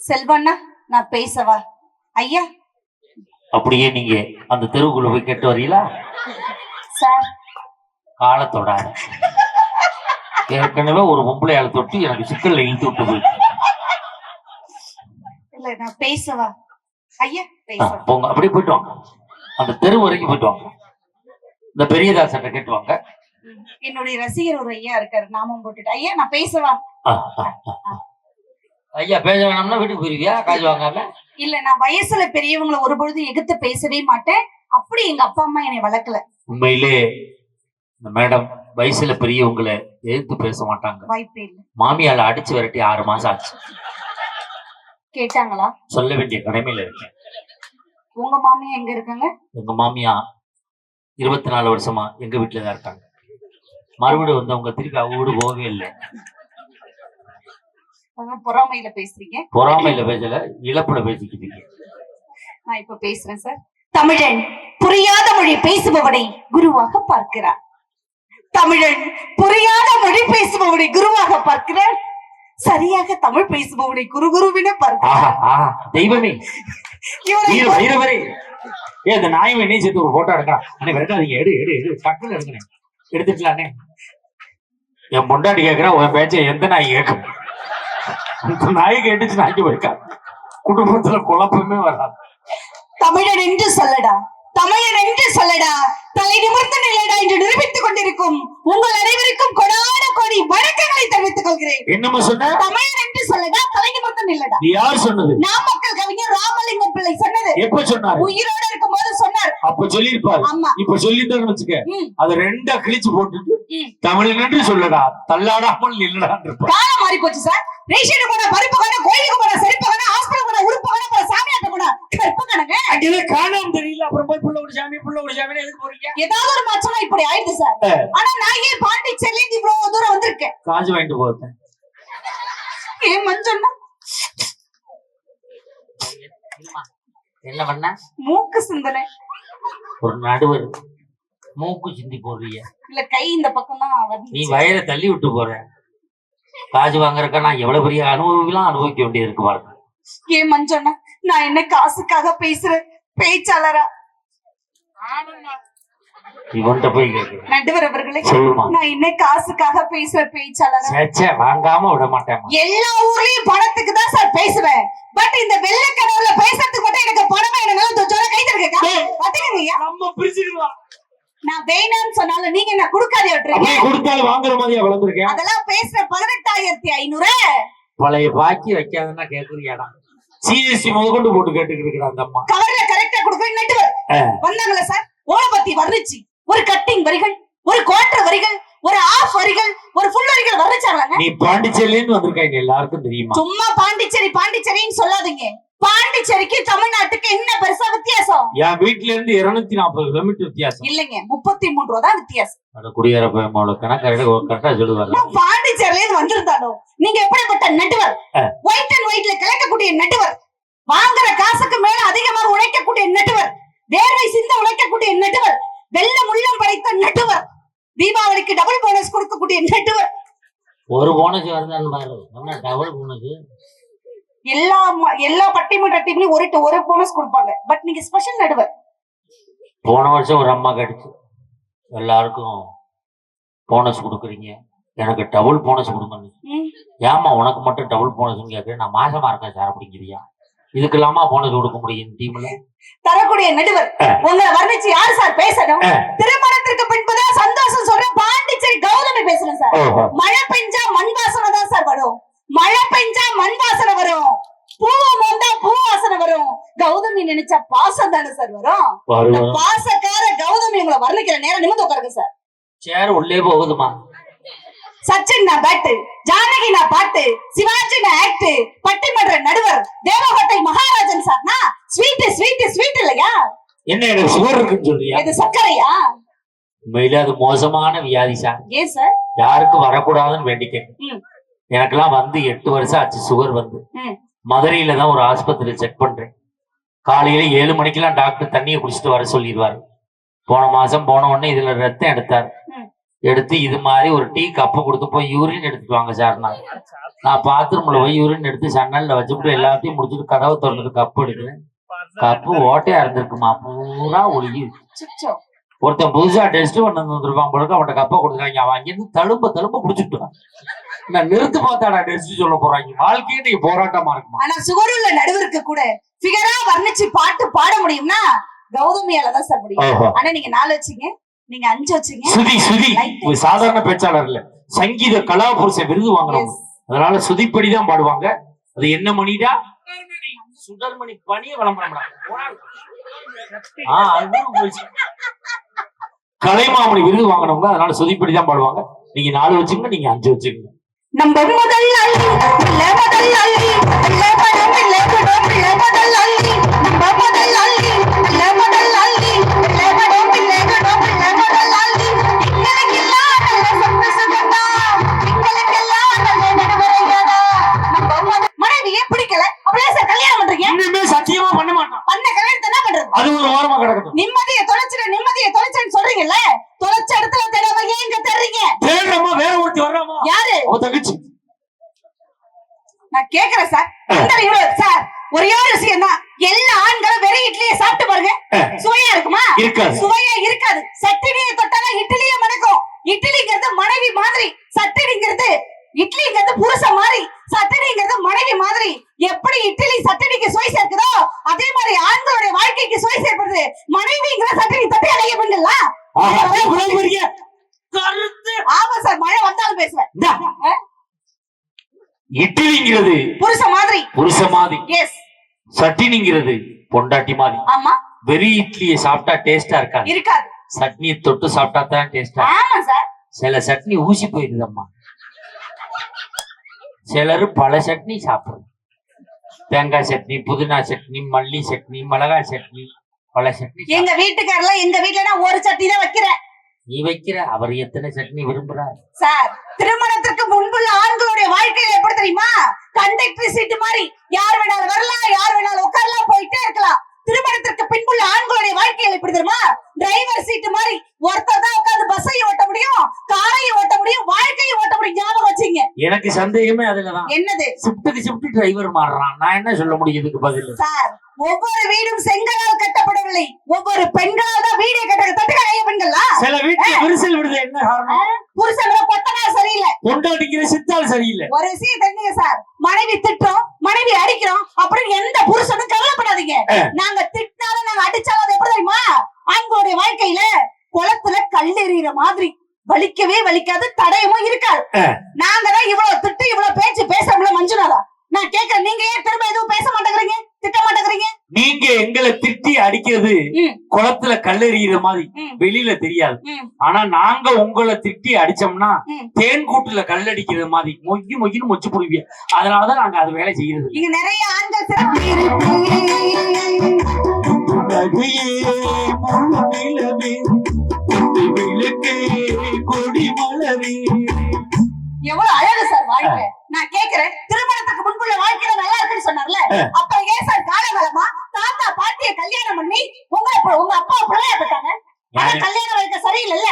செல்வண்ணா நான் பேசவா? ஐயா. அப்படியே நீங்க அந்த தெருவுக்குள்ள போய் கேட்டு வரீங்களா? சார். காலத்தோடாத ஏற்கனவே ஒரு பொம்பளையால தொட்டு எனக்கு சிக்கல்ல இழுத்து விட்டு போயிட்டு. இல்ல நான் பேசவா? ஐயா போங்க. அப்படியே போயிட்டு வாங்க. அந்த தெரு வரைக்கும் போயிட்டு வாங்க. இந்த பெரியதாசன் கேட்டு வாங்க. ம். என்னுடைய ரசிகர் ஒரு ஐயா இருக்காரு நாமம் போட்டுட்டு. ஐயா நான் பேசவா. ஐயா பேச வேணாம்னா வீட்டுக்கு போயிருவியா? காசு வாங்காம? இல்ல நான் வயசுல பெரியவங்களை ஒரு பொழுது எதிர்த்து பேசவே மாட்டேன். அப்படி எங்க அப்பா அம்மா என்னை வளர்க்கல. உண்மையிலே இந்த மேடம் வயசுல பெரியவங்களை எதிர்த்து பேச மாட்டாங்க. வாய்ப்பே இல்ல. மாமியால அடிச்சு விரட்டி ஆறு மாசம் ஆச்சு. கேட்டாங்களா? சொல்ல வேண்டிய கடமையில இருக்கேன். உங்க மாமியா எங்க இருக்காங்க? எங்க மாமியா இருபத்தி நாலு வருஷமா எங்க வீட்டுல தான் இருக்காங்க. மறுபடியும் வந்தவங்க திருப்பி அவங்க வீடு போகவே இல்லை. பொறாமையில பேசுறீங்க. பொறாமையில பேசல இழப்புல பேசிக்கிட்டீங்க நான் இப்ப பேசுறேன் சார் தமிழன் புரியாத மொழி பேசுபவனை குருவாக பார்க்கிறார். தமிழன் புரியாத மொழி பேசுபவனை குருவாக பார்க்கிறார். சரியாக தமிழ் பேசுபவனை குரு குருவின பார்க்கிறார். தெய்வமே. வைரவரே ஏ அந்த நாய் வேணே சேர்த்து ஒரு போட்டோ எடுக்கலாம் அண்ணே விரட்டாதீங்க எடு எடு எடு. டக்குன்னு எடுங்கண்ணே எடுத்துக்கலாண்ணே. என் பொண்டாட்டி கேட்கிறேன் உன் பேச்ச எந்த நாய் கேட்கும் இந்த நாய் கேட்டுச்சு நாய்க்கு வைக்காது குடும்பத்துல குழப்பமே வராது. தமிழன் என்று சொல்லடா. தமிழன் என்று சொல்லடா. தலை நிமிர்ந்த நிலைடா என்று நிரூபித்துக் கொண்டிருக்கும் உங்கள் அனைவருக்கும் கொடான கோடி வணக்கங்களை தெரிவித்துக் கொள்கிறேன். என்னம்மா சொன்ன? தமிழன் என்று சொல்லடா தலை நிமிர்ந்த நிலைடா நீ யார் சொன்னது? நாமக்கல் கவிஞர் ராமலிங்கம் பிள்ளை சொன்னது. எப்ப சொன்னாரு? உயிரோட இருக்கும் போது சொன்னார். அப்ப சொல்லியிருப்பாரு. ஆமா. இப்ப சொல்லிட்டாருன்னு வச்சுக்க அது ரெண்டா கிழிச்சு போட்டுட்டு ம். தமிழ் என்று சொல்லடா. தள்ளாடாமல் இருப்பார். காலம் மாறி போச்சு சார். ரேஷன் போன பருப்பு கடை கோயிலுக்கு போன செருப்பு காணாம தெரியல. அப்புறம் போய் புள்ள ஒரு சாமி புள்ள ஒரு சாமி எதுக்கு போறீங்க? ஏதாவது ஒரு மச்சனா இப்படி ஆயிடுது சார். ஆ. ஆனா நான் ஏன் பாண்டிச்சேரில இருந்து இவ்வளவு தூரம் வந்திருக்கேன்? காசு வாங்கிட்டு போறேன் ஏன் என்ன பண்ண? மூக்கு சிந்தனை. ஒரு நடுவர். மூக்கு சிந்தி போடுறீங்க. இல்ல கை இந்த பக்கம் தான் நீ வயலை தள்ளி விட்டு போற. காசு வாங்குறக்க நான் எவ்வளவு பெரிய அனுபவிலாம் அனுபவிக்க வேண்டியது இருக்கு பாருங்க. ஏன் மஞ்சள்னா நான் என்ன காசுக்காக பேசுறேன்? பேச்சாளரா? நடுவர் அவர்களே நான் என்ன காசுக்காக பேசுற பேச்சாளரா? சேச்சே வாங்காம விட மாட்டேன். எல்லா ஊர்லயும் பணத்துக்கு தான் சார் பேசுவேன். பட் இந்த வெள்ளை கனவுல பேசுறதுக்கு மட்டும் எனக்கு பணமா என்ன தொச்சோட கை பாத்தீங்க நம்ம பிரிச்சுக்கலாம் நான் வேணாம்னு சொன்னாலும் நீங்க என்ன கொடுக்காதே விட்டுறீங்க கொடுத்தாலும் வாங்குற மாதிரியா வளர்ந்துருக்கேன்? அதெல்லாம் பேசுற பதினெட்டாயிரத்தி ஐநூறு. பழைய பாக்கி வைக்காதுன்னா கேக்குறியாடா? சிஎஸ்சி முதற்கொண்டு போட்டு கேட்டுக்கிட்டு இருக்கிற அந்த அம்மா. கவர்ல கரெக்டா கொடுப்பேன் ஆ. வந்தாங்களா சார் ஓலபத்தி வர்ணிச்சு ஒரு கட்டிங் வரிகள் ஒரு குவார்டர் வரிகள் ஒரு ஆஃப் வரிகள் ஒரு ஃபுல் வரிகள் வர்ணிச்சாங்களாங்க? நீ பாண்டிச்சேரியில வந்திருக்காங்க எல்லாருக்கும் தெரியுமா? சும்மா பாண்டிச்சேரி பாண்டிச்சேரின்னு சொல்லாதீங்க. பாண்டிச்சேரிக்கு தமிழ்நாட்டுக்கு என்ன பெருசா வித்தியாசம்? என் வீட்டுல இருந்து இருநூத்தி நாற்பது கிலோமீட்டர் வித்தியாசம். இல்லைங்க முப்பத்தி மூணு ரூபா தான் வித்தியாசம். குடியேற மாவட்ட கணக்கு கரெக்டா சொல்லுவாங்க பாண்டிச்சேரில இருந்து வந்திருந்தாலும் நீங்க எப்படிப்பட்ட நட்டுவர் ஆ. ஒயிட் அண்ட் ஒயிட்ல கலக்கக்கூடிய நட்டுவர் வாங்குற காசுக்கு மேல அதிகமாக உழைக்கக்கூடிய நட்டுவர் வேர்வை சிந்த உழைக்கக்கூடிய நட்டுவர் வெள்ள முள்ளம் படைத்த நட்டுவர் தீபாவளிக்கு டபுள் போனஸ் கொடுக்கக்கூடிய நட்டுவர் ஒரு போனஸ் வருதான்னு பாரு. டபுள் போனஸ் எல்லா எல்லா பட்டிமன்ற டீம்லயும் ஒரு ஒரு போனஸ் கொடுப்பாங்க. பட் நீங்க ஸ்பெஷல் நடுவர். போன வருஷம் ஒரு அம்மா கிடைச்சு எல்லாருக்கும் போனஸ் கொடுக்குறீங்க. எனக்கு டபுள் போனஸ் கொடுங்க. ஏமா உனக்கு மட்டும் டபுள் போனஸ்னு கேட்குறேன் நான் மாசமா இருக்கேன் சார் அப்படிங்கிறியா இதுக்கு இல்லாம போனஸ் கொடுக்க முடியும் டீம்ல தரக்கூடிய நடுவர். உங்களை வர்ணிச்சு யாரு சார் பேசணும். திருமணத்திற்கு பின்புதான் சந்தோஷம் சொல்றேன். பாண்டிச்சேரி கௌதமி பேசுறேன் சார் மழை பெஞ்சா மண் வாசனை தான் சார் வரும். மழை பெஞ்சா மண் வாசனை வரும். பூவை மோந்தா பூ வாசனை வரும். கௌதமி நினைச்சா பாசம் தானே சார் வரும். பாசக்கார கௌதமி உங்களை வர்ணிக்கிற நேரம் நிமிந்து உட்காருங்க சார். சேர் உள்ளே போகுதுமா சச்சின் நான் பேட்டு ஜானகி நான் பாட்டு சிவாஜி நான் ஆக்ட் பட்டிமன்ற நடுவர் தேவகோட்டை மகாராஜன் சார்னா ஸ்வீட் ஸ்வீட் ஸ்வீட் இல்லையா? என்ன எனக்கு சுகர் இருக்குன்னு சொல்றியா? இது சர்க்கரையா? உண்மையிலே அது மோசமான வியாதி சார். ஏன் சார்? யாருக்கும் வரக்கூடாதுன்னு வேண்டிக்கேன் ம். எனக்கெல்லாம் வந்து எட்டு வருஷம் ஆச்சு சுகர் வந்து. மதுரையில தான் ஒரு ஆஸ்பத்திரியில் செக் பண்றேன். காலையில ஏழு மணிக்கெல்லாம் டாக்டர் தண்ணியை குடிச்சிட்டு வர சொல்லிடுவாரு. போன மாசம் போன உடனே இதுல ரத்தம் எடுத்தார். எடுத்து இது மாதிரி ஒரு டீ கப்பு கொடுத்து போய் யூரின் எடுத்துட்டு வாங்க சார் நான் நான் பாத்ரூம்ல போய் யூரின் எடுத்து சன்னல்ல வச்சுட்டு எல்லாத்தையும் முடிச்சுட்டு கதவை திறந்துட்டு கப்பு எடுக்கிறேன். கப்பு ஓட்டையா இருந்திருக்குமா? பூரா ஒழுகி ஒருத்தன் புதுசா டெஸ்ட் பண்ண வந்திருப்பான் பொழுது அவன்கிட்ட கப்பை கொடுக்குறாங்க. அவன் அங்கிருந்து தழும்ப தழும்ப குடிச்சுட்டான் நான் நிறுத்து பார்த்தாடா டெஸ்ட் சொல்ல போறாங்க. வாழ்க்கையே நீ போராட்டமா இருக்குமா? ஆனா சுகருள்ள நடுவருக்கு கூட ஃபிகரா வர்ணிச்சு பாட்டு பாட முடியும்னா கௌதமியால தான் சார் முடியும். ஆனா நீங்க நாலு வச்சீங்க நீங்க அஞ்சு வச்சீங்க சுதி சுதி. சாதாரண பேச்சாளர் இல்ல. சங்கீத கலாபுருஷ விருது வாங்குறவங்க. அதனால சுதிப்படி தான் பாடுவாங்க. அது என்ன மணிடா? சுடர்மணி பணிய விளம்பரம். கலைமாமணி விருது வாங்கினவங்க அதனால சுதிப்படி தான் பாடுவாங்க. நீங்க நாலு வச்சுங்க நீங்க அஞ்சு வச்சுக்கோங்க நம்ம முதல் அள்ளி இல்ல முதல் அள்ளி இல்ல பணம் இல்ல குடம் இல்ல இன்னுமே சத்தியமா பண்ண மாட்டான். பண்ண கல்யாணத்தை என்ன பண்றது? அது ஒரு வாரமா கிடக்கட்டும். நிம்மதியை தொலைச்சிட நிம்மதியை தொலைச்சேன்னு சொல்றீங்கல்ல? தொலைச்ச இடத்துல தேடாம ஏன் இங்க தேடுறீங்க? தேடுறமா? வேற ஒருத்தி வர்றாமா? யாரு? அவ தங்கச்சி. நான் கேக்குறேன் சார் இந்த சார் ஒரே ஒரு விஷயம் தான். எல்லா ஆண்களும் வெறும் இட்லியை சாப்பிட்டு பாருங்க. சுவையா இருக்குமா? இருக்காது. சுவையா இருக்காது. சட்டினியை தொட்டாலும் இட்லியே மணக்கும் இட்லிங்கிறது மனைவி மாதிரி சட்டினிங்கிறது இட்லிங்கிறது புருஷன் மாதிரி சட்டினிங்கிறது மனைவி மாதிரி. எப்படி இட்லி சட்டினிக்கு சுவை சேர்க்குதோ அதே மாதிரி ஆண்களுடைய வாழ்க்கைக்கு சுவை சேர்ப்பது மனைவிங்கிற சட்டினி தட்டி அடைய கருத்து. ஆமா சார் மழை வந்தாலும் பேசுவேன். இட்லிங்கிறது புருஷன் மாதிரி. புருஷ மாதிரி. எஸ் சட்டினிங்கிறது பொண்டாட்டி மாதிரி. ஆமா. வெறி இட்லியை சாப்பிட்டா டேஸ்டா இருக்காது. இருக்காது. சட்னியை தொட்டு சாப்பிட்டா தான் டேஸ்டா ஆமா சார். சில சட்னி ஊசி போயிருதம்மா சிலர் பல சட்னி சாப்பிடுறது தேங்காய் சட்னி புதினா சட்னி மல்லி சட்னி மிளகாய் சட்னி பல சட்னி. எங்க வீட்டுக்காரர்லாம் எங்க வீட்டுல ஒரு சட்னி தான் வைக்கிறேன் நீ வைக்கிற அவர் எத்தனை சட்னி விரும்புறார். சார் திருமணத்திற்கு முன்புள்ள ஆண்களுடைய வாழ்க்கையில எப்படி தெரியுமா? கண்டக்டர் சீட்டு மாதிரி யார் வேணாலும் வரலாம் யார் வேணாலும் உட்காரலாம் போயிட்டே இருக்கலாம். திருமணத்திற்கு பின்புள்ள ஆண்களுடைய வாழ்க்கையில எப்படி தெரியுமா? டிரைவர் சீட்டு மாதிரி ஒருத்தர் தான் உட்கார்ந்து பஸ்ஸையும் ஓட்ட முடியும் காரையும் ஓட்ட முடியும் வாழ்க்கையும் ஓட்ட முடியும். ஞாபகம் வச்சுங்க. எனக்கு சந்தேகமே அதுலதான். என்னது? ஷிப்டுக்கு ஷிப்ட் டிரைவர் மாறுறான். நான் என்ன சொல்ல முடியும் இதுக்கு பதில்? சார் ஒவ்வொரு வீடும் செங்கலால் கட்டப்படவில்லை. ஒவ்வொரு பெண்களால் தான் வீடை கட்ட தட்டுக்காய பெண்களா சில வீட்டுல விரிசல் விடுது என்ன காரணம்? புருஷன் சரியில்லை. கொண்டாடிக்கிற சித்தால் சரியில்லை. ஒரு விஷயம் தெரிஞ்சுங்க சார். மனைவி திட்டுறோம் மனைவி அடிக்கிறோம் அப்படின்னு எந்த புருஷனும் கவலைப்படாதீங்க. நாங்க திட்டினாலும் நாங்க அடிச்சாலும் அது எப்படி தெரியுமா? ஆண்களுடைய வாழ்க்கையில குளத்துல கல் எறிகிற மாதிரி வலிக்கவே வலிக்காது தடயமும் இருக்காது. நாங்க தான் இவ்வளவு திட்டு இவ்வளவு பேச்சு பேசுறோம்ல மஞ்சுநாதா? நான் கேட்கறேன் நீங்க ஏன் திரும்ப எதுவும் பேச மாட்டேங்கிறீங்க? திட்ட மாட்டேங்கிறீங்க நீங்க எங்களை திட்டி அடிக்கிறது. குளத்துல கல்லெறிகிற மாதிரி. வெளியில தெரியாது. ஆனா நாங்க உங்களை திட்டி அடிச்சோம்னா. தேன் கூட்டுல கல்லடிக்கிற மாதிரி மொய்க்கு மொய்க்குன்னு மொச்சு புடுவிய அதனாலதான் நாங்க அது வேலை செய்யறது. இங்க நிறைய ஆண்கள் கொடி மலரே. எவ்வளவு அழகு சார் வாழ்க்கை நான் கேக்குறேன் திருமணத்துக்கு முன்புள்ள வாழ்க்கையில நல்லா அப்ப ஏன் சார் காலகாலமா தாத்தா பாட்டிய கல்யாணம் பண்ணி உங்க உங்க அப்பா பிள்ளைய பெற்றாங்க ஆனா? கல்யாணம் வைக்க சரியில்லைல்ல.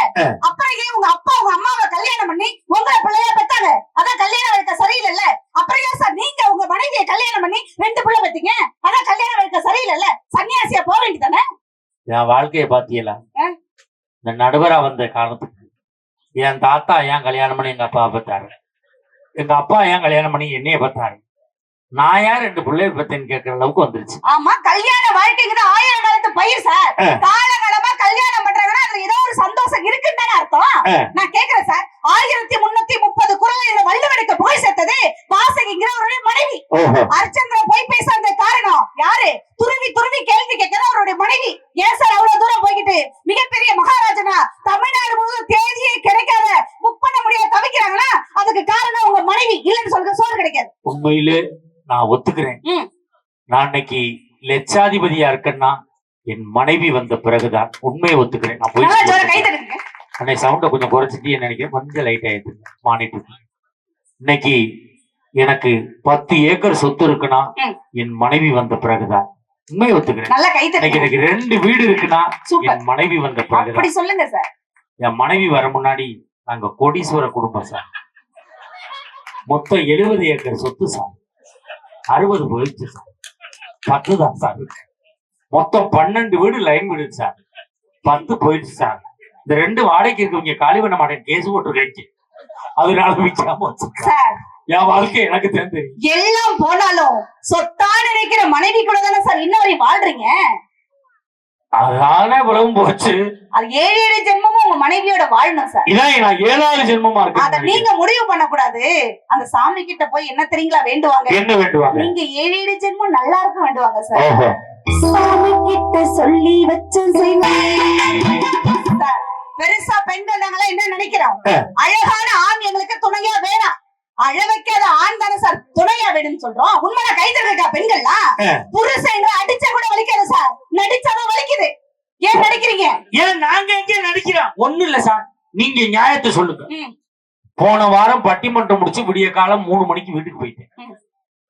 அப்புறம் ஏன் உங்க அப்பா உங்க அம்மாவை கல்யாணம் பண்ணி உங்களை பிள்ளைய பெற்றாங்க அதான் கல்யாணம் வைக்க சரியில்லைல்ல. அப்புறம் ஏன் சார் நீங்க உங்க மனைவியை கல்யாணம் பண்ணி ரெண்டு பிள்ளை பெத்தீங்க? அதான் கல்யாணம் வைக்க சரியில்லைல்ல. சன்னியாசியா போக வேண்டியதானே என் வாழ்க்கைய பாத்தியலா ஆ. இந்த நடுவரா வந்த காலத்துக்கு என் தாத்தா ஏன் கல்யாணம் பண்ணி எங்க அப்பா பார்த்தாரு எங்க அப்பா ஏன் கல்யாணம் பண்ணி என்னைய பார்த்தாரு நான் ஏன் ரெண்டு பிள்ளைய பத்தேன்னு கேட்கற அளவுக்கு வந்துருச்சு. ஆமா கல்யாண வாழ்க்கைங்கிறது ஆயிரம் காலத்து பயிர் சார். காலகாலமா கல்யாணம் பண்றாங்கன்னா அதுல ஏதோ ஒரு சந்தோஷம் இருக்குன்னு அர்த்தம். நான் கேக்குறேன் சார். ஆயிரத்தி முன்னூத்தி முப்பது குரல் இந்த வள்ளுவனுக்கு போய் சேர்த்தது வாசகிங்கிற ஒரு மனைவி. அர்ச்சந்திர போய் பேசாத காரணம் யாரு? துருவி துருவி கேள்வி கேட்கிற அவருடைய மனைவி. ஏன் சார் அவ்வளவு தூரம் போய்கிட்டு? மிகப்பெரிய மகாராஜனா தமிழ்நாடு முழுவதும் தேதியே கிடைக்காத புக் பண்ண முடியாத தவிக்கிறாங்கன்னா அதுக்கு காரணம் உங்க மனைவி இல்லைன்னு சொல்ற சோறு கிடைக்காது. உண்மையிலே நான் ஒத்துக்கிறேன். நான் இன்னைக்கு லட்சாதிபதியா இருக்கேன்னா என் மனைவி வந்த பிறகுதான். உண்மையை ஒத்துக்கிறேன். நான் போய் அன்னைக்கு சவுண்டை கொஞ்சம் குறைச்சிட்டு நினைக்கிறேன். கொஞ்சம் லைட் ஆயிடுது மானிட்டு இன்னைக்கு எனக்கு பத்து ஏக்கர் சொத்து இருக்குன்னா. என் மனைவி வந்த பிறகுதான். உண்மையை ஒத்துக்கிறேன். இன்னைக்கு எனக்கு ரெண்டு வீடு இருக்குன்னா என் மனைவி வந்த அப்படி சொல்லுங்க சார். என் மனைவி வர முன்னாடி நாங்க கோடீஸ்வர குடும்பம் சார். மொத்தம் எழுபது ஏக்கர் சொத்து சார். அறுபது போயிடுச்சு. சார் பத்து தான் சார். மொத்தம் பன்னெண்டு வீடு லைன் வீடு சார். பத்து போயிடுச்சு சார். இந்த ரெண்டு வாடகைக்கு இருக்கவங்க காலி பண்ண மாட்டேன் கேஸ் போட்டுருக்கீங்க அதனால விற்காம என் வாழ்க்கை எனக்கு தெரிஞ்சு எல்லாம் போனாலும் சொத்தா நினைக்கிற மனைவி கூட தானே சார் இன்னொரு வாழ்றீங்க? அதானே உலகம் போச்சு. அது ஏழு ஏழு ஜென்மமும் உங்க மனைவியோட வாழணும் சார். இதான் நான் ஏழாவது ஜென்மமா அத நீங்க முடிவு பண்ணக்கூடாது. அந்த சாமி கிட்ட போய் என்ன தெரியுங்களா வேண்டுவாங்க? என்ன வேண்டுவாங்க? நீங்க ஏழு ஏழு ஜென்மம் நல்லா இருக்க வேண்டுவாங்க சார். சாமி கிட்ட சொல்லி வச்சு பெருசா பெண்கள் நாங்களா என்ன நினைக்கிறோம். அழகான ஆண் எங்களுக்கு துணையா வேணாம். அழ வைக்காத ஆண் தானே சார்? துணையா வேணும்னு சொல்றோம். உண்மையா கை தருக்கா பெண்கள்லாம். புருஷன் அடிச்சா கூட வலிக்காது சார். நடிச்சாதான் வலிக்குது. ஏன் நடிக்கிறீங்க? ஏன் நாங்க எங்க நடிக்கிறோம்? ஒண்ணு இல்ல சார். நீங்க நியாயத்தை சொல்லுங்க. போன வாரம் பட்டிமன்றம் முடிச்சு விடிய காலம் மூணு மணிக்கு வீட்டுக்கு போயிட்டேன்.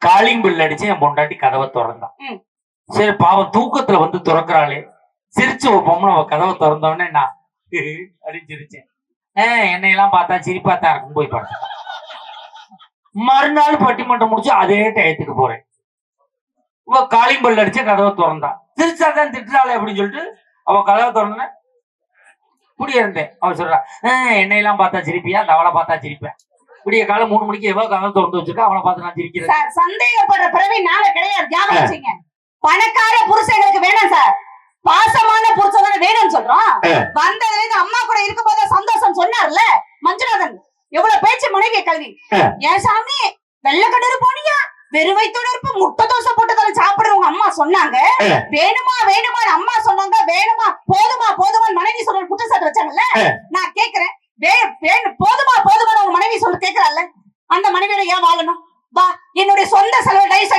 காலிங் பில் அடிச்சு என் பொண்டாட்டி கதவை திறந்தான். சரி பாவம் தூக்கத்துல வந்து திறக்கிறாளே. சிரிச்சு ஒரு பொம்மனை அவ கதவை திறந்தோடனே நான் அப்படின்னு சிரிச்சேன் என்னையெல்லாம் பார்த்தா சிரிப்பா தான் இருக்கும். போய் பார்த்தேன் மறுநாள் பட்டிமன்றம் முடிச்சு அதே டயத்துக்கு போறேன். இவ காலிங் பெல் அடிச்சு கதவை திறந்தா. சிரிச்சாதான் திட்டுறாளே அப்படின்னு சொல்லிட்டு அவ கதவை திறந்த இப்படி இருந்தேன் அவ சொல்றா "ஆஹ், என்னையெல்லாம் பார்த்தா சிரிப்பியா? தவளை பார்த்தா சிரிப்பேன் விடிய காலம் மூணு மணிக்கு எவ்வளவு கதவை திறந்து வச்சிருக்கா? அவளை பார்த்து நான் சிரிக்கிறேன். சார் சந்தேகப்படுற பிறவி நாங்க கிடையாது. ஞாபகம் பணக்கார புருஷங்களுக்கு வேணாம் சார். பாசமான புருஷன் தானே வேணும்னு சொல்றோம். வந்ததுல இருந்து அம்மா கூட இருக்கும் போது சந்தோஷம் சொன்னார்ல மஞ்சுநாதன். எவ்வளவு பேச்சு மனைவி கல்வி. ஏன் சாமி வெள்ளை கடறு போனியா வயித்தோட இருப்ப முட்டை தோசை போட்டு தர சாப்பிடுறவங்க அம்மா சொன்னாங்க. வேணுமா வேணுமான்னு அம்மா சொன்னாங்க. வேணுமா போதுமா போதுமான்னு மனைவி சொல்ற குற்றச்சாட்டு வச்சாங்கல்ல. நான் கேக்குறேன். வே- வேணும் போதுமா போதுமான்னு உங்க மனைவி சொல்லி கேக்குறாள்ல? அந்த மனைவியோட ஏன் வாழணும்? வா என்னுடைய சொந்த செலவு டைஸ்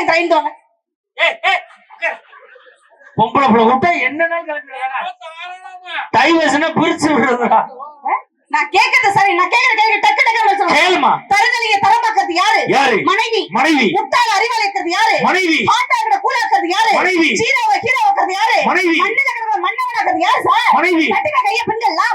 ஏய், உட்காரு. பொம்பளை பிள்ளை விட்டா என்னன்னா பிரிச்சு விடுறதுடா. நான் கேக்குறது சரி நான் கேக்குற கேள்வி டக்கு டக்கு சொல்லுங்க கேளுமா தருதலிங்க தரமாக்குறது யாரு? யாரு? மனைவி. மனைவி. முட்டாள அறிவாளிக்கிறது யாரு? மனைவி. பாட்டாக்கிற கூலாக்குறது யாரு? மனைவி. சீராவை ஹீரோவாக்குறது யாரு? மனைவி. மண்ணுல கிடக்கிற மன்னவனாக்குறது யாரு சார் மனைவி. கட்டின கைய பெண்கள்லாம்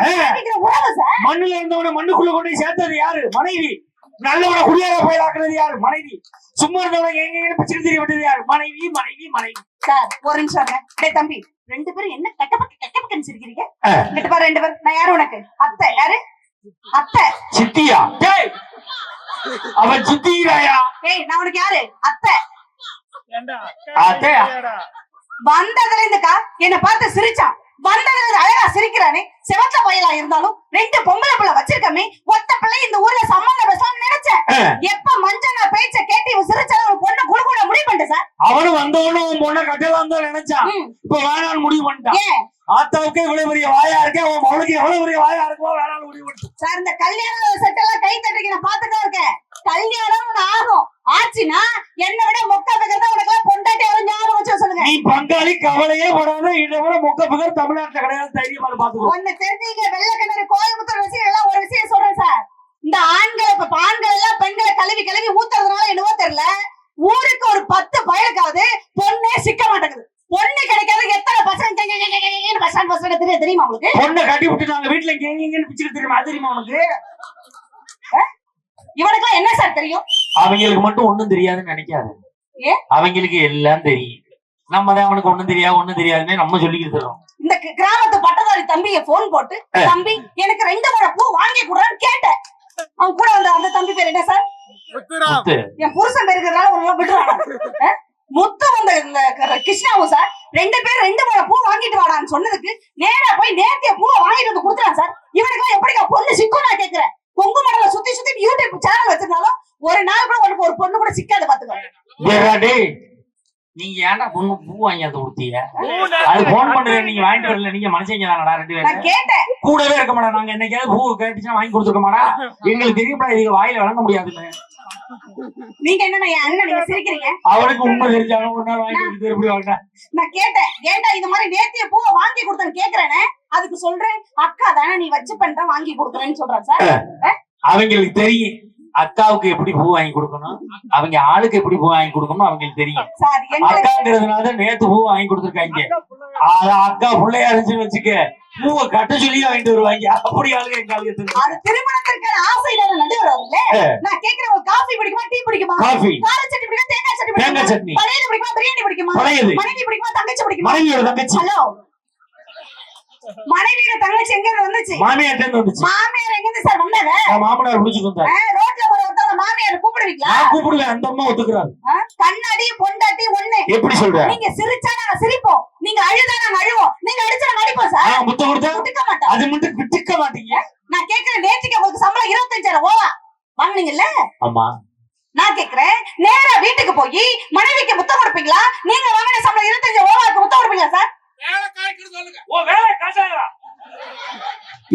உறவு சார் மண்ணுல இருந்தவன மண்ணுக்குள்ள கொண்டு சேர்த்தது யாரு? மனைவி. நல்லவன குடியார போயிலாக்குறது யாரு? மனைவி. சும்மா இருந்தவன எங்க எங்க பிச்சுக்கு தெரிய விட்டது யாரு? மனைவி மனைவி மனைவி. சார் ஒரு நிமிஷம். டேய் தம்பி. ரெண்டு பேரும் என்ன கட்ட பக்க கட்ட பக்கன்னு சிரிக்கிறீங்க. ரெண்டு பேர் ரெண்டு பேர் நான் யாரு உனக்கு? அத்தை. யாரு? அத்தை. சித்தியா? டேய்! அவன் சித்திராயா ஏய் நான் உனக்கு யாரு? அத்தை. அத்தையா வந்ததுல இருந்துக்கா? என்ன பார்த்து சிரிச்சான் வந்ததுல இருந்து அழகா சிரிக்கிறானே. செவத்த பயலா இருந்தாலும் ரெண்டு பொம்பளை பிள்ளை வச்சிருக்கமே. ஒத்த பிள்ளை இந்த ஊர்ல சம்மந்தம் பேசலாம்னு நினைச்சேன். எப்ப மஞ்சள் பேச்ச கேட்டு இவன் சிரிச்சாலும் ஒரு பொண்ணு குழு கூட முடிவு சார் அவனும் வந்தவனும் உன் பொண்ணை கட்டலாம் தான் நினைச்சான். இப்ப வேணான்னு முடிவு பண்ணிட்டான். ஆத்தாவுக்கு இவ்வளவு பெரிய வாயா இருக்கே உன் மகளுக்கு எவ்வளவு பெரிய வாயா இருக்கோ வேணாலும் முடிவு பண்ணிட்டான். சார் இந்த கல்யாண செட் எல்லாம் கை தட்டுக்கு நான் பாத்துட்டு இருக்கேன். கல்யாணம் ஆகும். ஆச்சுன்னா என்னை விட மொக்க பிகர் உனக்கு எல்லாம் பொண்டாட்டி ஞாபகம் வச்சு சொல்லுங்க. நீ பங்காளி கவலையே படாத இதை விட மொக்க பகர் தமிழ்நாட்டுல கிடையாது தைரியமா பாத்துக்கோ ஒண்ணு தெரிஞ்சீங்க வெள்ளை கிணறு கோயம்புத்தூர் விஷயம் எல்லாம் ஒரு விஷயம் சொல்றேன் சார் இந்த ஆண்களை இப்ப ஆண்கள் எல்லாம் பெண்களை கழுவி கழுவி ஊத்துறதுனால என்னவோ தெரியல. ஊருக்கு ஒரு பத்து பயலுக்காவது பொண்ணே சிக்க மாட்டேங்குது. பொண்ணு கிடைக்காத எத்தனை பசங்க பஸ் ஸ்டாண்ட் பஸ் ஸ்டாண்ட் தெரியும் தெரியுமா உங்களுக்கு? பொண்ணை கட்டி விட்டு நாங்க வீட்டுல எங்கன்னு பிச்சுட்டு தெரியுமா? தெரியுமா உனக்கு? இவனுக்கு என்ன சார் தெரியும்? அவங்களுக்கு மட்டும் ஒண்ணும் தெரியாதுன்னு நினைக்காது? அவங்களுக்கு எல்லாம் தெரியும். நம்ம தான் அவனுக்கு ஒண்ணும் தெரியாது ஒண்ணும் தெரியாதுன்னு நம்ம சொல்லிக்கிட்டு இருக்கோம் இந்த கிராமத்து பட்டதாரி தம்பிய போன் போட்டு. தம்பி எனக்கு ரெண்டு முறை பூ வாங்கி கொடுறான்னு கேட்டேன். அவன் கூட வந்த அந்த தம்பி பேர் என்ன சார் முத்து, என் புருஷன் பேருக்கிறதுனால ஒரு நாள் விட்டுறாங்க முத்து வந்த இந்த க- கிருஷ்ணாவும் சார் ரெண்டு பேரும் ரெண்டு முறை பூ வாங்கிட்டு வாடான்னு சொன்னதுக்கு நேரா போய் நேர்த்திய பூவை வாங்கிட்டு வந்து கொடுத்துறான் சார். இவனுக்கு எப்படிக்கா பொண்ணு சிக்கும் நான் கேக்குறேன். கொங்கு மடல சுத்தி சுத்தி யூடியூப் சேனல் வச்சிருந்தாலும் ஒரு நாள் கூட உனக்கு ஒரு பொண்ணு கூட சிக்காது பாத்துக்கோ. நீங்க ஏன்டா பொண்ணு பூ வாங்கி அந்த கொடுத்தீங்க? அது போன் பண்ணுறேன் நீங்க வாங்கிட்டு வரல நீங்க மனுஷங்க தானடா ரெண்டு பேரும். நான் கேட்டேன். கூடவே இருக்க மாட்டா நாங்க என்னைக்காவது பூ கேட்டுச்சுன்னா வாங்கி கொடுத்துருக்க மாட்டா எங்களுக்கு தெரியும்டா இதுக்கு வாயில வழங்க முடியாதுன்னு நீங்க என்ன என் அண்ணன் நீங்க சிரிக்கிறீங்க? அவனுக்கு உண்மை தெரிஞ்சாலும் ஒரு நாள் வாங்கி கொடுத்து எப்படி வாங்கினா நான் கேட்டேன் ஏன்டா இந்த மாதிரி நேத்திய பூவை வாங்கி கொடுத்தேன்னு கேக்குறேனே? அதுக்கு சொல்றேன் அக்கா தானே நீ வச்சு பண்ணிட்டா வாங்கி கொடுக்குறேன்னு சொல்றேன் சார். அவங்களுக்கு தெரியும். அக்காவுக்கு எப்படி பூ வாங்கி கொடுக்கணும்? அவங்க ஆளுக்கு எப்படி பூ வாங்கி கொடுக்கணும் அவங்களுக்கு தெரியும். அக்காங்கிறதுனால நேத்து பூ வாங்கி கொடுத்துருக்காங்க. அக்கா பிள்ளையா இருந்துச்சுன்னு வச்சுக்க பூவை கட்ட சொல்லி வாங்கிட்டு வருவாங்க. அப்படி ஆளுங்க எங்க ஆளுங்க திருமணத்திற்கான ஆசையில நடுவர் வரல. நான் கேக்குறேன் ஒரு காஃபி பிடிக்குமா டீ பிடிக்குமா? காஃபி கார சட்னி பிடிக்குமா தேங்காய் சட்னி தேங்காய் பிடிக்குமா சட்னி. பழையது பிடிக்குமா பிரியாணி பிடிக்குமா? பழையது. மனைவி பிடிக்குமா தங்கச்சி பிடிக்குமா? மனைவியோட தங்கச்சி. ஹலோ மனைவியோட தங்கச்சி எங்க இருந்து வந்துச்சு? இருந்து வந்துச்சு. மாமியார் எங்க இருந்து சார் வந்தாங்க? மாமனார் முடிச்சுட்டு வந்தார். ஆ, ரோட்ல போற ஒருத்தவங்க மாமியார் கூப்பிடுவீங்களா? நான் கூப்பிடுவேன் அந்த அம்மா ஒத்துக்கிறாரு. ஆ, கண்ணாடி பொண்டாட்டி ஒண்ணு. எப்படி சொல்ற? நீங்க சிரிச்சா நாங்க சிரிப்போம். நீங்க அழுதா நாங்க அழுவோம். நீங்க அடிச்சா நாங்க அடிப்போம் சார். நான் முத்தம் கொடுத்தா? ஒத்துக்க மாட்டோம். அது மட்டும் விட்டுக்க மாட்டீங்க. நான் கேக்குறேன் நேற்றுக்கு உங்களுக்கு சம்பளம் இருபத்தஞ்சாயிரம். ஓவா வாங்குனீங்கல்ல? ஆமா. நான் கேக்குறேன் நேரா வீட்டுக்கு போய் மனைவிக்கு முத்தம் கொடுப்பீங்களா? நீங்க வாங்கின சம்பளம் இருபத்தஞ்சு ஓவாக்கு முத்தம் கொடுப்பீங்களா சார்?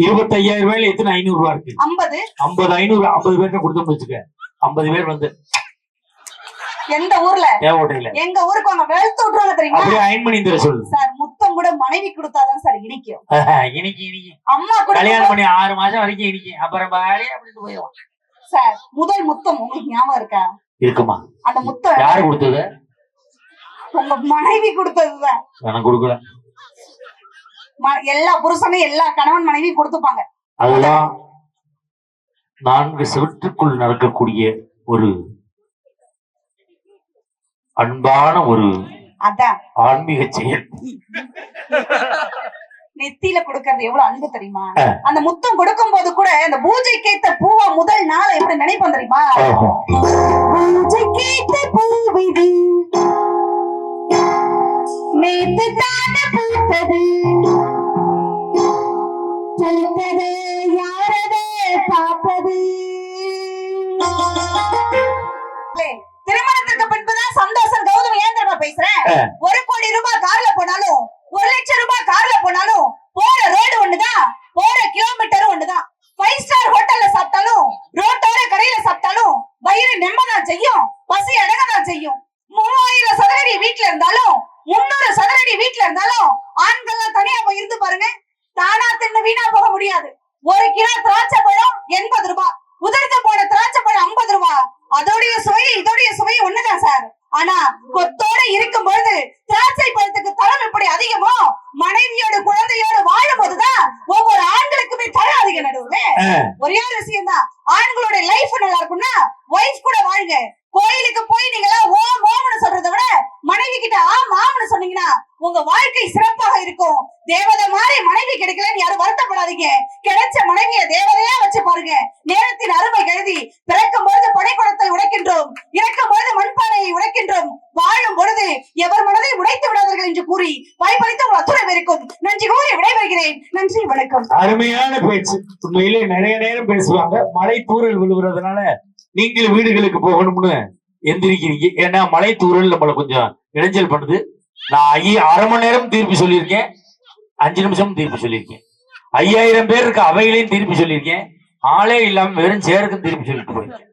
இருபத்தி ஐயாயிரம் ரூபாயில எத்தனை ஐநூறு ரூபா இருக்கு? ஐம்பது. ஐம்பது ஐநூறு ஐம்பது பேர்ட்ட கொடுத்தோம்னு வச்சுக்க. ஐம்பது பேர் வந்து எந்த ஊர்ல? ஏன் ஓட்டையில எங்க ஊருக்கு அவங்க வெளுத்து விட்டுருவாங்க தெரியுமா? அப்படியே அயன் பண்ணி தர சொல்லு. சார் முத்தம் கூட மனைவி கொடுத்தாதான் சார் இனிக்கும். இன்னைக்கு இன்னைக்கு அம்மா கூட கல்யாணம் பண்ணி ஆறு மாசம் வரைக்கும் இன்னைக்கு அப்புறம் பாடி அப்படின்னு போயிடும். சார் முதல் முத்தம் உங்களுக்கு ஞாபகம் இருக்கா? இருக்குமா? அந்த முத்தம் யாரு கொடுத்தது? உங்க மனைவி கொடுத்ததுதான் எனக்கு கொடுக்கல. எல்லா புருஷனும் எல்லா கணவன் மனைவி கொடுத்துப்பாங்க. அதுதான் நான்கு சிவற்றுக்குள் நடக்கக்கூடிய ஒரு அன்பான ஒரு ஆன்மீக செயல். நெத்தியில கொடுக்கறது எவ்வளவு அன்பு தெரியுமா. அந்த முத்தம் கொடுக்கும் போது கூட அந்த பூஜைக்கேத்த பூவா முதல் நாள் எப்படி நினைப்போம் தெரியுமா? ஆஹா. பூஜைக்கேத்த பூவிது நேத்து தான பூத்தது பூத்தது யாரது பார்ப்பது திருமணத்திற்கு பின்புதான் சந்தோஷம் கௌதம் ஏன் தெரியுமா பேசுறேன் ஆ. ஒரு கோடி ரூபாய் கார்ல போனாலும் ஒரு லட்சம் ரூபாய் கார்ல போனாலும் போற ரோடு ஒண்ணுதான் போற கிலோமீட்டரும் ஒண்ணுதான் ஃபைவ் ஸ்டார் ஹோட்டல்ல சாப்பிட்டாலும் ரோட்டோர கடையில சாப்பிட்டாலும் வயிறு நெம்மதான் செய்யும் பசி அடங்கதான் செய்யும் மூவாயிரம் சதுரடி வீட்டுல இருந்தாலும் முன்னூறு சதுரடி வீட்டுல இருந்தாலும் ஆண்கள்லாம் தனியா போய் இருந்து பாருங்க தானா தின்னு வீணா போக முடியாது ஒரு கிலோ திராட்சை பழம் எண்பது ரூபாய் உதிர்ந்து போன திராட்சை பழம் ஐம்பது ரூபாய் அதோடைய சுவை இதோடைய சுவை ஒண்ணுதான் சார் ஆனா கொத்தோட இருக்கும் பொழுது திராட்சை பழத்துக்கு தரம் எப்படி அதிகமோ மனைவியோட குழந்தையோட வாழும் போதுதான் ஒவ்வொரு ஆண்களுக்குமே தரம் அதிகம் நடுவுல ஆ. ஒரே ஒரு விஷயம் தான் ஆண்களோட லைஃப் நல்லா இருக்கும்னா ஒய்ஃப் கூட வாழுங்க கோயிலுக்கு போய் நீங்க எல்லாம் ஓம் ஓம்னு சொல்றதை விட மனைவி கிட்ட சொன்னீங்கன்னா உங்க வாழ்க்கை சிறப்பாக இருக்கும். தேவதை மாதிரி மனைவி கிடைக்கலன்னு யாரும் வருத்தப்படாதீங்க. கிடைச்ச மனைவிய தேவதையா வச்சு பாருங்க. நேரத்தின் அருமை கருதி பிறக்கும் பொழுது படைக்குளத்தை உடைக்கின்றோம். இறக்கும் பொழுது மண்பானையை உடைக்கின்றோம். வாழும் பொழுது எவர் மனதை உடைத்து விடாதீர்கள் என்று கூறி வாய்ப்பளித்து உங்கள் அத்துணை பேருக்கும் நன்றி கூறி விடைபெறுகிறேன். நன்றி வணக்கம். அருமையான பேச்சு. உண்மையிலே நிறைய நேரம் பேசுவாங்க. மழை தூறல் விழுகிறதுனால நீங்கள் வீடுகளுக்கு போகணும்னு எந்திரிக்கிறீங்க. ஏன்னா மலை தூரல் நம்மளை கொஞ்சம் இடைஞ்சல் பண்ணுது. நான் ஐய அரை மணி நேரம் தீர்ப்பு சொல்லியிருக்கேன். அஞ்சு நிமிஷம் தீர்ப்பு சொல்லியிருக்கேன். ஐயாயிரம் பேர் இருக்க அவையிலையும் தீர்ப்பு சொல்லியிருக்கேன். ஆளே இல்லாம வெறும் சேருக்கும் தீர்ப்பு சொல்லிட்டு போயிருக்கேன்.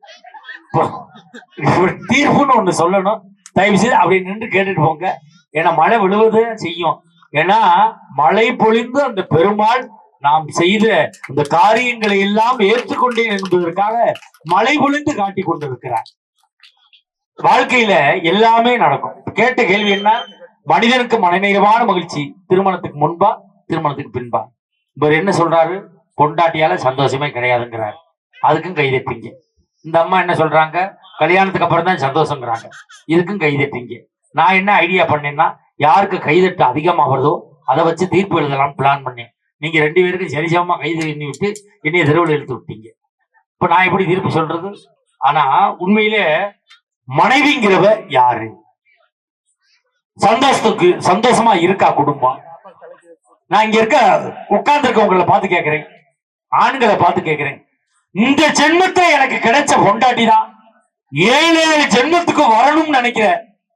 தீர்ப்புன்னு ஒண்ணு சொல்லணும். தயவு செய்து அப்படி நின்று கேட்டுட்டு போங்க. ஏன்னா மழை விழுவது செய்யும். ஏன்னா மழை பொழிந்து அந்த பெருமாள் நாம் செய்த அந்த காரியங்களை எல்லாம் ஏற்றுக்கொண்டேன் என்பதற்காக மழை பொழிந்து காட்டி கொண்டிருக்கிறார். வாழ்க்கையில எல்லாமே நடக்கும். கேட்ட கேள்வி என்ன? மனிதனுக்கு மனநிறைவான மகிழ்ச்சி திருமணத்துக்கு முன்பா திருமணத்துக்கு பின்பா? இவர் என்ன சொல்றாரு? பொண்டாட்டியால சந்தோஷமே கிடையாதுங்கிறாரு. அதுக்கும் கைதட்டிங்க இந்த அம்மா என்ன சொல்றாங்க? கல்யாணத்துக்கு அப்புறம் தான் சந்தோஷங்கிறாங்க. இதுக்கும் கைதட்டிங்க நான் என்ன ஐடியா பண்ணேன்னா யாருக்கு கைதட்டு அதிகமா வருதோ அதை வச்சு தீர்ப்பு எழுதலாம் பிளான் பண்ணேன். நீங்க ரெண்டு பேருக்கும் சரிசமமா கைது எண்ணி விட்டு என்னைய தெருவில் இழுத்து விட்டீங்க. இப்ப நான் எப்படி தீர்ப்பு சொல்றது? ஆனா உண்மையிலே மனைவிங்கிறவ யாரு? சந்தோஷத்துக்கு சந்தோஷமா இருக்கா குடும்பம்? நான் இங்க இருக்க உட்கார்ந்து இருக்கவங்களை பார்த்து கேட்கிறேன் ஆண்களை பார்த்து கேட்கிறேன் இந்த ஜென்மத்தை எனக்கு கிடைச்ச பொண்டாட்டி தான் ஏழு ஏழு ஜென்மத்துக்கு வரணும்னு நினைக்கிற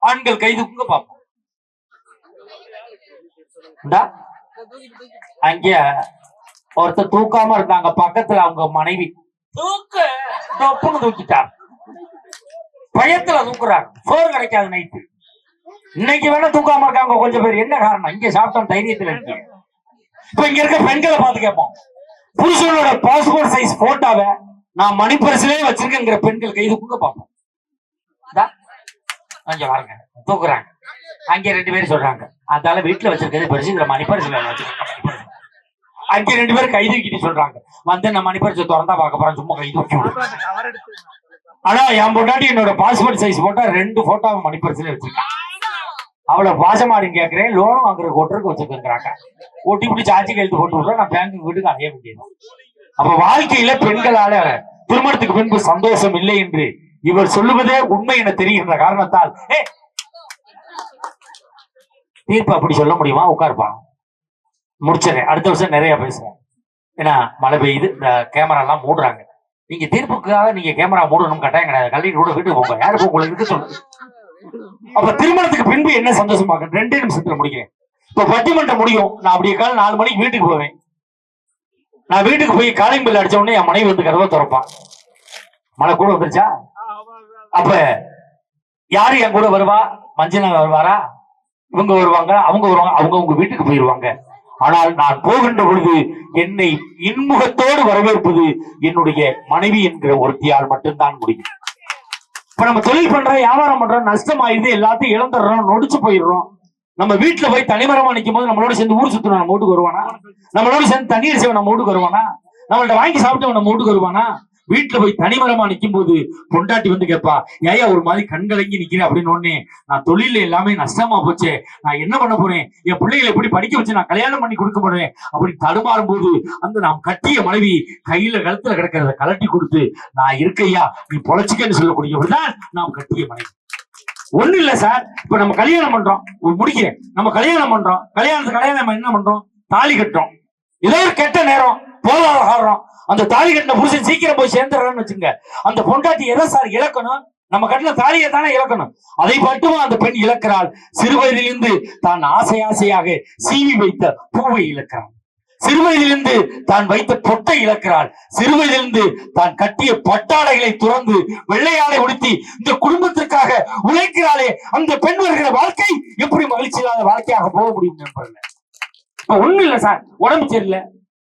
ஆண்கள் கைதுக்குங்க பார்ப்போம். அங்க ஒருத்தர் தூக்காம இருந்தாங்க. பக்கத்துல அவங்க மனைவி தூக்கு டொப்புன்னு தூக்கிட்டார் பயத்துல தூக்குறாங்க. சோறு கிடைக்காது நைட்டு இன்னைக்கு வேணா தூக்காம இருக்காங்க கொஞ்சம் பேர். என்ன காரணம்? இங்க சாப்பிட்டோம் தைரியத்துல இருக்கு இப்ப இங்க இருக்க பெண்களை பார்த்து கேட்போம். புருஷனோட பாஸ்போர்ட் சைஸ் போட்டோவை நான் மணிப்பரிசிலே வச்சிருக்கேங்கிற பெண்கள் கைதுக்குங்க பார்ப்போம். கொஞ்சம் அங்க பாருங்க. தூக்குறாங்க. அங்க ரெண்டு பேரும் சொல்றாங்க. அதால வீட்டுல வச்சிருக்கிறது பெருசு இதுல மணிப்பரிசில வச்சிருக்காங்க ரெண்டு பேரும் கை தூக்கிட்டு சொல்றாங்க. வந்து நம்ம மணிப்பரிசை திறந்தா பார்க்க போறோம் சும்மா கை தூக்கி ஆனா என் பொண்டாட்டி என்னோட பாஸ்போர்ட் சைஸ் போட்டா ரெண்டு போட்டோ மணிப்பரிசுல வச்சிருக்கான். அவளை பாசமாடின்னு கேட்கறேன் லோனும் வாங்குற கொட்டுறதுக்கு வச்சிருக்கிறாங்க ஒட்டி பிடிச்சி ஆட்சி கையெழுத்து போட்டு விடுறோம் நான் பேங்க்கு வீட்டுக்கு அடைய வேண்டியது. அப்ப வாழ்க்கையில பெண்களால திருமணத்துக்கு பின்பு சந்தோஷம் இல்லை என்று இவர் சொல்லுவதே உண்மை என தெரிகின்ற காரணத்தால். தீர்ப்பு அப்படி சொல்ல முடியுமா? உட்கார்ப்பான் முடிச்சிடறேன். அடுத்த வருஷம் நிறைய பேசுறேன். ஏன்னா மழை பெய்யுது இந்த கேமரா எல்லாம் மூடுறாங்க. நீங்க தீர்ப்புக்காக நீங்க கேமரா மூடணும் கட்டாயம் கிடையாது. கல்லூரி கூட வீட்டுக்கு போங்க. யாருக்கு உங்களுக்கு இருக்கு சொல்லுங்க அப்ப திருமணத்துக்கு பின்பு என்ன சந்தோஷம் பார்க்க ரெண்டே நிமிஷத்துல முடிக்கிறேன். இப்ப பட்டிமன்றம் முடியும். நான் அப்படியே கால நாலு மணிக்கு வீட்டுக்கு போவேன். நான் வீட்டுக்கு போய் காலிங் பில் அடிச்ச உடனே என் மனைவி வந்து கதவை திறப்பான் மழை கூட வந்துருச்சா? அப்ப யாரு என் கூட வருவா? மஞ்சள் வருவாரா? இவங்க வருவாங்க அவங்க வருவாங்க அவங்க உங்க வீட்டுக்கு போயிருவாங்க. ஆனால் நான் போகின்ற பொழுது என்னை இன்முகத்தோடு வரவேற்பது என்னுடைய மனைவி என்கிற ஒருத்தியால் மட்டும்தான் முடியும். இப்ப நம்ம தொழில் பண்றோம் வியாபாரம் பண்றோம் நஷ்டம் ஆயிடுது எல்லாத்தையும் இழந்துடுறோம் நொடிச்சு போயிடுறோம். நம்ம வீட்டுல போய் தனிமரமா நிற்கும் போது நம்மளோட சேர்ந்து ஊர் சுத்தணும் நம்ம வீட்டுக்கு வருவானா? நம்மளோட சேர்ந்து தண்ணீர் சேவை நம்ம வீட்டுக்கு வருவானா? நம்மள்ட்ட வாங்கி சாப்பிட்டு நம்ம வீட்டுக்கு வருவானா? வீட்டுல போய் தனிமரமா நிக்கும் போது பொண்டாட்டி வந்து கேட்பா ஏயா ஒரு மாதிரி கண்கலங்கி நிக்கிறேன் அப்படின்னு உடனே நான் தொழில எல்லாமே நஷ்டமா போச்சு. நான் என்ன பண்ண போறேன்? என் பிள்ளைகளை எப்படி படிக்க வச்சு நான் கல்யாணம் பண்ணி கொடுக்க போறேன்? அப்படி தடுமாறும் போது அந்த நாம் கட்டிய மனைவி கையில கழுத்துல கிடக்கிறத கலட்டி கொடுத்து நான் இருக்கையா நீ பொழைச்சிக்கன்னு சொல்லக்கூடியவர்தான் நாம் கட்டிய மனைவி. ஒண்ணு இல்ல சார். இப்ப நம்ம கல்யாணம் பண்றோம். ஒரு முடிக்கிறேன். நம்ம கல்யாணம் பண்றோம். கல்யாணத்துக்கு கல்யாணம் நம்ம என்ன பண்றோம்? தாலி கட்டுறோம். ஏதோ ஒரு கெட்ட நேரம். போதாடுறோம் அந்த தாலி கட்டின புருஷன் சீக்கிரம் போய் சேர்ந்துடுறான்னு வச்சுங்க அந்த பொண்டாட்டி எதை சார் இழக்கணும்? நம்ம கட்டின தாலியை தானே இழக்கணும். அதை மட்டுமா அந்த பெண் இழக்கிறாள்? சிறுவயதிலிருந்து தான் ஆசை ஆசையாக சீவி வைத்த பூவை இழக்கிறான். சிறுவயதிலிருந்து தான் வைத்த பொட்டை இழக்கிறாள். சிறுவயதிலிருந்து தான் கட்டிய பட்டாடைகளை துறந்து வெள்ளையாடை உடுத்தி இந்த குடும்பத்திற்காக உழைக்கிறாளே அந்த பெண் வருகிற வாழ்க்கை எப்படி மகிழ்ச்சி இல்லாத வாழ்க்கையாக போக முடியும் நண்பர்கள் இப்ப ஒண்ணும் இல்ல சார். உடம்பு சரியில்லை.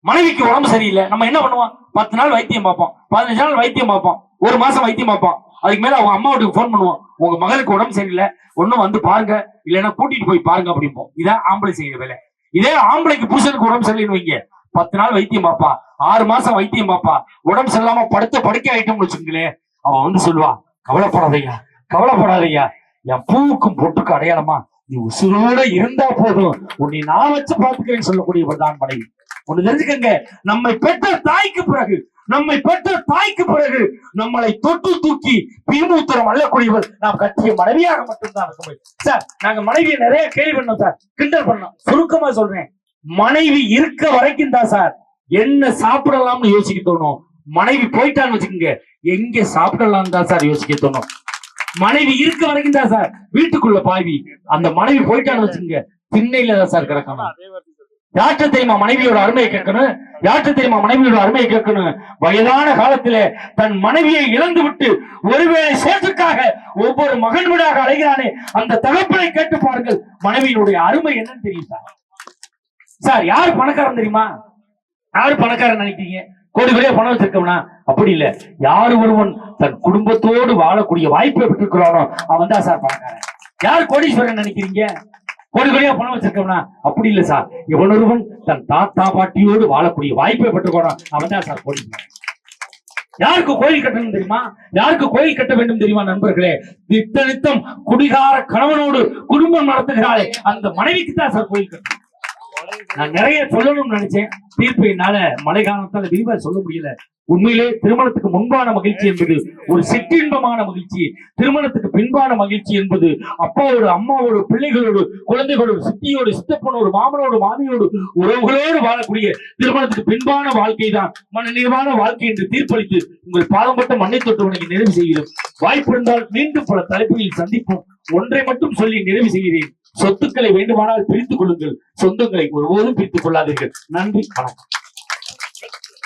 மனைவிக்கு உடம்பு சரியில்லை நம்ம என்ன பண்ணுவோம்? பத்து நாள் வைத்தியம் பார்ப்போம். பதினஞ்சு நாள் வைத்தியம் பார்ப்போம். ஒரு மாசம் வைத்தியம் பார்ப்போம். அதுக்கு மேல அவங்க அம்மா வீட்டுக்கு ஃபோன் பண்ணுவோம். உங்க மகளுக்கு உடம்பு சரியில்லை ஒண்ணும் வந்து பாருங்க இல்லைன்னா கூட்டிட்டு போய் பாருங்க அப்படிம்போம். இதான் ஆம்பளை செய்யற வேலை. இதே ஆம்பளைக்கு புருஷனுக்கு உடம்பு சரியில்லைன்னு வைங்க. பத்து நாள் வைத்தியம் பார்ப்பா. ஆறு மாசம் வைத்தியம் பார்ப்பா. உடம்பு சரியில்லாம படுத்த படுக்க ஆயிட்டோம்னு வச்சுங்களேன் அவன் வந்து சொல்லுவா கவலைப்படாதீங்க கவலைப்படாதீங்க. என் பூவுக்கும் பொட்டுக்கும் அடையாளமா நீ உசுரோட இருந்தா போதும். உன்னை நான் வச்சு பாத்துக்கிறேன்னு சொல்லக்கூடியவர் தான் மனைவி. ஒண்ணு தெரிஞ்சுக்கங்க. நம்மை பெற்ற தாய்க்கு பிறகு நம்மை பெற்ற தாய்க்கு பிறகு நம்மளை தொட்டு தூக்கி பின்மூத்திரம் அள்ளக்கூடியவர் நாம் கட்டிய மனைவியாக மட்டும்தான் இருக்க முடியும். சார் நாங்க மனைவியை நிறைய கேள்வி பண்ணோம் சார். கிண்டல் பண்ணோம். சுருக்கமா சொல்றேன். மனைவி இருக்க வரைக்கும் தான் சார் என்ன சாப்பிடலாம்னு யோசிக்க தோணும். மனைவி போயிட்டான்னு வச்சுக்கோங்க. எங்க சாப்பிடலாம் தான் சார் யோசிக்க தோணும். மனைவி இருக்க வரைக்கும் தான் சார் வீட்டுக்குள்ள பாவி அந்த மனைவி போயிட்டான்னு வச்சுக்கோங்க. திண்ணையில தான் சார் கிடக்கணும். யாற்று தெரியுமா மனைவியோட அருமையை கேட்கணும்? யாற்று தெரியுமா மனைவியோட அருமையை கேட்கணும்? வயதான காலத்திலே தன் மனைவியை இழந்து விட்டு ஒருவேளை சேற்றுக்காக ஒவ்வொரு மகன் வீடாக அழைகிறானே அந்த தகப்பனை கேட்டு பாருங்கள். மனைவியினுடைய அருமை என்னன்னு தெரியும்? சார் சார் யார் பணக்காரன் தெரியுமா? யாரு பணக்காரன் நினைக்கிறீங்க? கோடி கோடியா பணம் வச்சிருக்கவனா? அப்படி இல்ல. யார் ஒருவன் தன் குடும்பத்தோடு வாழக்கூடிய வாய்ப்பை விட்டுருக்கிறானோ அவன் தான் சார் பணக்காரன். யார் கோடீஸ்வரன் நினைக்கிறீங்க? கோடி கோடியா பணம் வச்சிருக்கவனா அப்படி இல்ல சார். இவனொருவன் தன் தாத்தா பாட்டியோடு வாழக்கூடிய வாய்ப்பை பெற்றுக்கணும் அவன் தான் சார் கோடி யாருக்கு கோயில் கட்டணும் தெரியுமா? யாருக்கு கோயில் கட்ட வேண்டும் தெரியுமா நண்பர்களே? நித்த நித்தம் குடிகார கணவனோடு குடும்பம் நடத்துகிறாளே அந்த மனைவிக்கு தான் சார் கோயில் கட்டணும். நான் நிறைய சொல்லணும்னு நினைச்சேன். தீர்ப்பு என்னால மழை காலத்தால விரிவா சொல்ல முடியல. உண்மையிலே திருமணத்துக்கு முன்பான மகிழ்ச்சி என்பது ஒரு சிற்றின்பமான மகிழ்ச்சி. திருமணத்துக்கு பின்பான மகிழ்ச்சி என்பது அப்பாவோடு அம்மாவோடு பிள்ளைகளோடு குழந்தைகளோடு சித்தியோடு சித்தப்பனோடு மாமனோடு மாமியோடு உறவுகளோடு வாழக்கூடிய திருமணத்துக்கு பின்பான வாழ்க்கை தான் மன நிறைவான வாழ்க்கை என்று தீர்ப்பளித்து உங்கள் பாதம்பட்ட மண்ணை தொட்டு வணங்கி நிறைவு செய்கிறோம் வாய்ப்பு இருந்தால் மீண்டும் பல தலைப்புகளில் சந்திப்போம். ஒன்றை மட்டும் சொல்லி நிறைவு செய்கிறேன். சொத்துக்களை வேண்டுமானால் பிரித்துக் கொள்ளுங்கள். சொந்தங்களை ஒருபோதும் பிரித்துக் கொள்ளாதீர்கள். நன்றி வணக்கம்.